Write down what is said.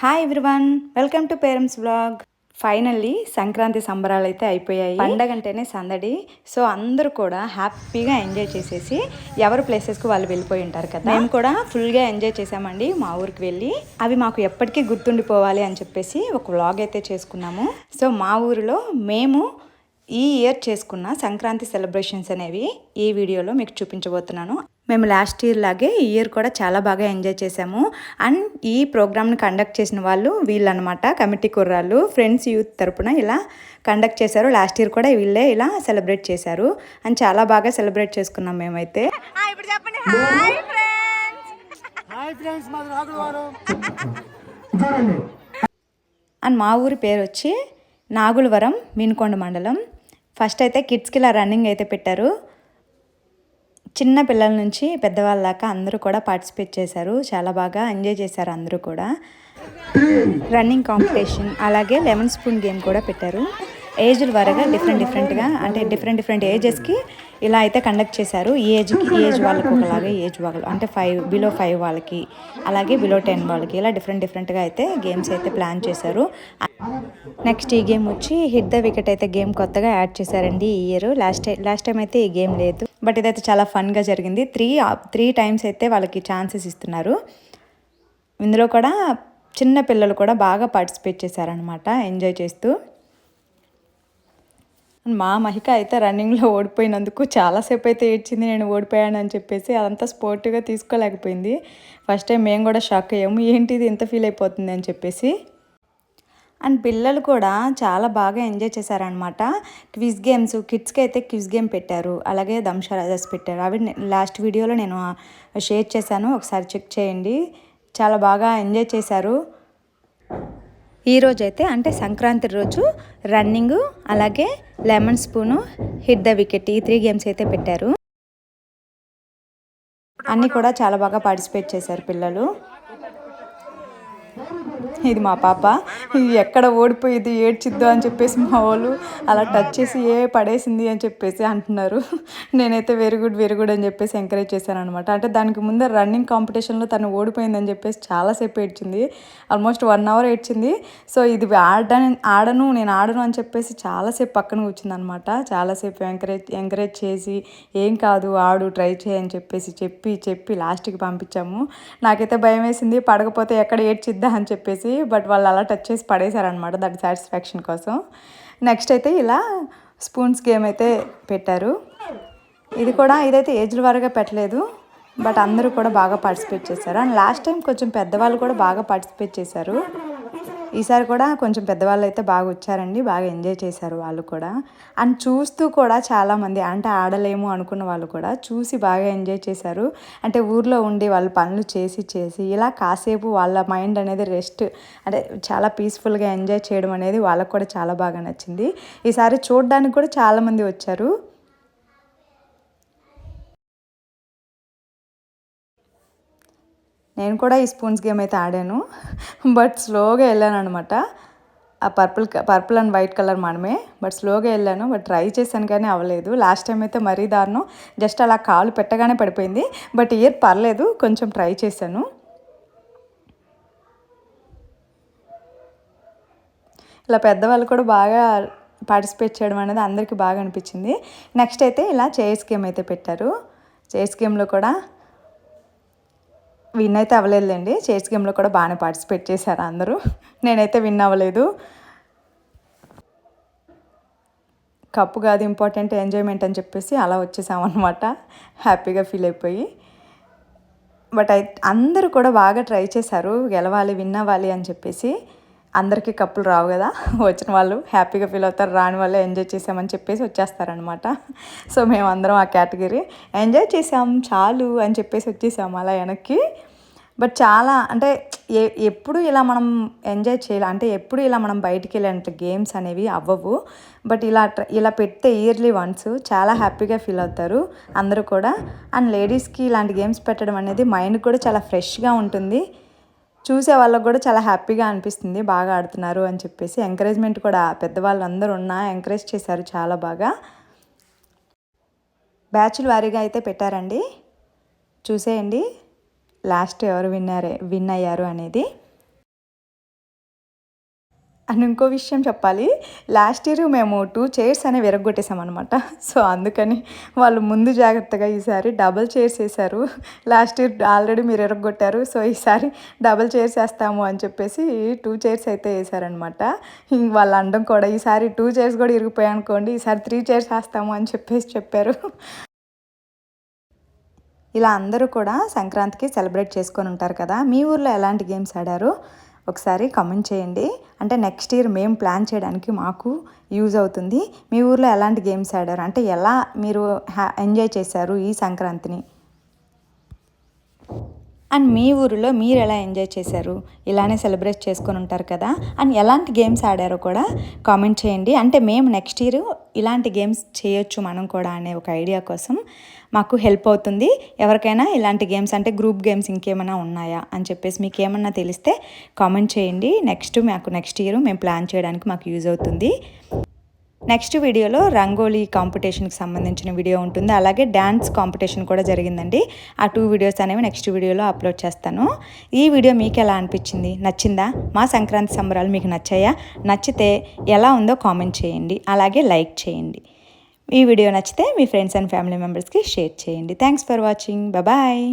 Hi everyone welcome to parents blog finally Sankranti సంబరాలు అయితే అయిపోయాయి. పండగ అంటేనే సందడి. సో అందరూ కూడా హ్యాపీగా ఎంజాయ్ చేసేసి ఎవరి ప్లేసెస్కి వాళ్ళు వెళ్ళిపోయి ఉంటారు కదా? మేము కూడా ఫుల్గా ఎంజాయ్ చేసామండి మా ఊరికి వెళ్ళి. అవి మాకు ఎప్పటికీ గుర్తుండిపోవాలి అని చెప్పేసి ఒక వ్లాగ్ అయితే చేసుకున్నాము. సో మా ఊరిలో మేము ఈ ఇయర్ చేసుకున్న సంక్రాంతి సెలబ్రేషన్స్ అనేవి ఈ వీడియోలో మీకు చూపించబోతున్నాను. మేము లాస్ట్ ఇయర్ లాగే ఈ ఇయర్ కూడా చాలా బాగా ఎంజాయ్ చేసాము. అండ్ ఈ ప్రోగ్రామ్ని కండక్ట్ చేసిన వాళ్ళు వీళ్ళనమాట కమిటీ కుర్రాళ్ళు ఫ్రెండ్స్ యూత్ తరపున ఇలా కండక్ట్ చేశారు. లాస్ట్ ఇయర్ కూడా వీళ్ళే ఇలా సెలబ్రేట్ చేశారు. అండ్ చాలా బాగా సెలబ్రేట్ చేసుకున్నాం మేమైతే. ఇప్పుడు చెప్పండి. హాయ్ ఫ్రెండ్స్ హాయ్ ఫ్రెండ్స్ మాది రాగులవారం అండ్ మా ఊరి పేరు వచ్చి నాగులవరం మీనుకొండ మండలం. ఫస్ట్ అయితే కిడ్స్కి ఇలా రన్నింగ్ అయితే పెట్టారు. చిన్న పిల్లల నుంచి పెద్దవాళ్ళ దాకా అందరూ కూడా పార్టిసిపేట్ చేశారు. చాలా బాగా ఎంజాయ్ చేశారు అందరూ కూడా. రన్నింగ్ కాంపిటీషన్ అలాగే లెమన్ స్పూన్ గేమ్ కూడా పెట్టారు. ఏజ్ల వరగా డిఫరెంట్ డిఫరెంట్గా అంటే డిఫరెంట్ డిఫరెంట్ ఏజెస్కి ఇలా అయితే కండక్ట్ చేశారు. ఈ ఏజ్కి ఈ ఏజ్ వాళ్ళకి ఒకలాగే ఏజ్ వాళ్ళు అంటే ఫైవ్ బిలో ఫైవ్ వాళ్ళకి అలాగే బిలో టెన్ వాళ్ళకి ఇలా డిఫరెంట్ డిఫరెంట్గా అయితే గేమ్స్ అయితే ప్లాన్ చేశారు. నెక్స్ట్ ఈ గేమ్ వచ్చి హిట్ ద వికెట్ అయితే గేమ్ కొత్తగా యాడ్ చేశారండి ఈ year. Last time last time అయితే ఈ గేమ్ లేదు. బట్ ఇదైతే చాలా ఫన్గా జరిగింది. త్రీ త్రీ టైమ్స్ అయితే వాళ్ళకి ఛాన్సెస్ ఇస్తున్నారు. ఇందులో కూడా చిన్న పిల్లలు కూడా బాగా పార్టిసిపేట్ చేశారనమాట ఎంజాయ్ చేస్తూ. మా మహిక అయితే రన్నింగ్లో ఓడిపోయినందుకు చాలాసేపు అయితే ఏడ్చింది నేను ఓడిపోయాను అని చెప్పేసి అదంతా స్పోర్టివ్గా తీసుకోలేకపోయింది. ఫస్ట్ టైం మేము కూడా షాక్ అయ్యాము. ఏంటిది ఇంత ఫీల్ అయిపోతుంది అని చెప్పేసి. అండ్ పిల్లలు కూడా చాలా బాగా ఎంజాయ్ చేశారనమాట క్విజ్ గేమ్స్ కిడ్స్కి అయితే క్విజ్ గేమ్ పెట్టారు. అలాగే దంషరాజస్ పెట్టారు. అవి లాస్ట్ వీడియోలో నేను షేర్ చేశాను. ఒకసారి చెక్ చేయండి. చాలా బాగా ఎంజాయ్ చేశారు. ఈరోజు అయితే అంటే సంక్రాంతి రోజు రన్నింగ్ అలాగే lemon spoon hit the wicket ఈ త్రీ గేమ్స్ అయితే పెట్టారు. అన్నీ కూడా చాలా బాగా పార్టిసిపేట్ చేశారు పిల్లలు. ఇది మా పాప. ఇది ఎక్కడ ఓడిపోయింది ఏడ్చిద్దో అని చెప్పేసి మా వాళ్ళు అలా టచ్ చేసి ఏ పడేసింది అని చెప్పేసి అంటున్నారు. నేనైతే వెరీ గుడ్ వెరీ గుడ్ అని చెప్పేసి ఎంకరేజ్ చేశాను అనమాట అంటే దానికి ముందే రన్నింగ్ కాంపిటీషన్లో తను ఓడిపోయిందని చెప్పేసి చాలాసేపు ఏడ్చింది. ఆల్మోస్ట్ వన్ అవర్ ఏడ్చింది. సో ఇది ఆడని ఆడను నేను ఆడను అని చెప్పేసి చాలాసేపు పక్కన కూర్చుంది అనమాట చాలాసేపు ఎంకరేజ్ ఎంకరేజ్ చేసి ఏం కాదు ఆడు ట్రై చేయని చెప్పేసి చెప్పి చెప్పి లాస్ట్కి పంపించాము. నాకైతే భయం వేసింది. పడకపోతే ఎక్కడ ఏడ్చిద్దా అని చెప్పేసి బట్ వాళ్ళు అలా టచ్ చేసి పడేశారనమాట దాని సాటిస్ఫాక్షన్ కోసం. నెక్స్ట్ అయితే ఇలా స్పూన్స్ గేమ్ అయితే పెట్టారు. ఇది కూడా ఇదైతే ఏజ్ల వారుగా పెట్టలేదు బట్ అందరూ కూడా బాగా పార్టిసిపేట్ చేశారు. అండ్ లాస్ట్ టైం కొంచెం పెద్దవాళ్ళు కూడా బాగా పార్టిసిపేట్ చేశారు. ఈసారి కూడా కొంచెం పెద్దవాళ్ళు అయితే బాగా వచ్చారండి బాగా ఎంజాయ్ చేశారు వాళ్ళు కూడా. అండ్ చూస్తూ కూడా చాలామంది అంటే ఆడలేము అనుకున్న వాళ్ళు కూడా చూసి బాగా ఎంజాయ్ చేశారు. అంటే ఊర్లో ఉండి వాళ్ళు పనులు చేసి చేసి ఇలా కాసేపు వాళ్ళ మైండ్ అనేది రెస్ట్ అంటే చాలా పీస్ఫుల్గా ఎంజాయ్ చేయడం అనేది వాళ్ళకు కూడా చాలా బాగా నచ్చింది. ఈసారి చూడడానికి కూడా చాలామంది వచ్చారు. నేను కూడా ఈ స్పూన్స్ గేమ్ అయితే ఆడాను బట్ స్లోగా వెళ్ళాను అనమాట ఆ purple purple and white colour మనమే బట్ స్లోగా వెళ్ళాను బట్ ట్రై చేశాను కానీ అవ్వలేదు. లాస్ట్ టైం అయితే మరీ దారుణం జస్ట్ అలా కాలు పెట్టగానే పడిపోయింది బట్ ఇయర్ పర్లేదు కొంచెం ట్రై చేశాను. ఇలా పెద్దవాళ్ళు కూడా బాగా పార్టిసిపేట్ చేయడం అనేది అందరికీ బాగా అనిపించింది. నెక్స్ట్ అయితే ఇలా చైర్స్ గేమ్ అయితే పెట్టారు. చైర్స్ గేమ్లో కూడా విన్ అయితే అవ్వలేదులేండి. చేర్స్ గేమ్లో కూడా బాగానే పార్టిసిపేట్ చేశారు అందరూ. నేనైతే విన్ అవ్వలేదు. కప్పు కాదు ఇంపార్టెంట్ ఎంజాయ్మెంట్ అని చెప్పేసి అలా వచ్చేసామన్నమాట. హ్యాపీగా ఫీల్ అయిపోయి. బట్ అయి అందరూ కూడా బాగా ట్రై చేశారు. గెలవాలి విన్ అవ్వాలి అని చెప్పేసి. అందరికీ కప్పులు రావు కదా. వచ్చిన వాళ్ళు హ్యాపీగా ఫీల్ అవుతారు రాని వాళ్ళే ఎంజాయ్ చేసామని చెప్పేసి వచ్చేస్తారనమాట సో మేము అందరం ఆ కేటగిరీ ఎంజాయ్ చేసాం చాలు అని చెప్పేసి వచ్చేసాము అలా వెనక్కి. బట్ చాలా అంటే ఏ ఎప్పుడు ఇలా మనం ఎంజాయ్ చేయాలి అంటే ఎప్పుడు ఇలా మనం బయటికి వెళ్ళే గేమ్స్ అనేవి అవ్వవు. బట్ ఇలా ఇలా పెడితే ఇయర్లీ వన్స్ చాలా హ్యాపీగా ఫీల్ అవుతారు అందరూ కూడా. అండ్ లేడీస్కి ఇలాంటి గేమ్స్ పెట్టడం అనేది మైండ్ కూడా చాలా ఫ్రెష్గా ఉంటుంది. చూసే వాళ్ళకు కూడా చాలా హ్యాపీగా అనిపిస్తుంది. బాగా ఆడుతున్నారు అని చెప్పేసి ఎంకరేజ్మెంట్ కూడా పెద్దవాళ్ళు అందరూ ఉన్నా ఎంకరేజ్ చేశారు చాలా బాగా. బ్యాచ్ల వారీగా అయితే పెట్టారండి. చూసేయండి. లాస్ట్ ఎవరు విన్నారే విన్ అయ్యారు అనేది. అండ్ ఇంకో విషయం చెప్పాలి. లాస్ట్ ఇయర్ మేము టూ చైర్స్ అనేవి విరగొట్టేసామన్నమాట సో అందుకని వాళ్ళు ముందు జాగ్రత్తగా ఈసారి డబల్ చైర్స్ వేశారు. లాస్ట్ ఇయర్ ఆల్రెడీ మీరు విరగొట్టారు సో ఈసారి డబల్ చైర్స్ వేస్తాము అని చెప్పేసి టూ చైర్స్ అయితే వేశారనమాట ఇంక వాళ్ళ అండం కూడా ఈసారి టూ చైర్స్ కూడా ఇరిగిపోయాయి అనుకోండి ఈసారి త్రీ చైర్స్ వేస్తాము అని చెప్పేసి చెప్పారు. ఇలా అందరూ కూడా సంక్రాంతికి సెలబ్రేట్ చేసుకొని ఉంటారు కదా. మీ ఊర్లో ఎలాంటి గేమ్స్ ఆడారు? ఒకసారి కమెంట్ చేయండి. అంటే నెక్స్ట్ ఇయర్ మేము ప్లాన్ చేయడానికి మాకు యూజ్ అవుతుంది. మీ ఊర్లో ఎలాంటి గేమ్స్ ఆడారు? అంటే ఎలా మీరు హ్యా ఎంజాయ్ చేశారు ఈ సంక్రాంతిని? అండ్ మీ ఊరిలో మీరు ఎలా ఎంజాయ్ చేశారు? ఇలానే సెలబ్రేట్ చేసుకొని ఉంటారు కదా? అండ్ ఎలాంటి గేమ్స్ ఆడారో కూడా కామెంట్ చేయండి. అంటే మేము నెక్స్ట్ ఇయర్ ఇలాంటి గేమ్స్ చేయొచ్చు మనం కూడా అనే ఒక ఐడియా కోసం మాకు హెల్ప్ అవుతుంది. ఎవరికైనా ఇలాంటి గేమ్స్ అంటే గ్రూప్ గేమ్స్ ఇంకేమైనా ఉన్నాయా అని చెప్పేసి మీకు ఏమన్నా తెలిస్తే కామెంట్ చేయండి. నెక్స్ట్ మాకు నెక్స్ట్ ఇయర్ మేము ప్లాన్ చేయడానికి మాకు యూజ్ అవుతుంది. నెక్స్ట్ వీడియోలో రంగోలీ కాంపిటీషన్కి సంబంధించిన వీడియో ఉంటుంది. అలాగే డ్యాన్స్ కాంపిటీషన్ కూడా జరిగిందండి. ఆ టూ వీడియోస్ అనేవి నెక్స్ట్ వీడియోలో అప్లోడ్ చేస్తాను. ఈ వీడియో మీకు ఎలా అనిపించింది? నచ్చిందా? మా సంక్రాంతి సంబరాలు మీకు నచ్చాయా? నచ్చితే ఎలా ఉందో కామెంట్ చేయండి. అలాగే లైక్ చేయండి. ఈ వీడియో నచ్చితే మీ ఫ్రెండ్స్ అండ్ ఫ్యామిలీ మెంబర్స్కి షేర్ చేయండి. Thanks for watching. బాయ్.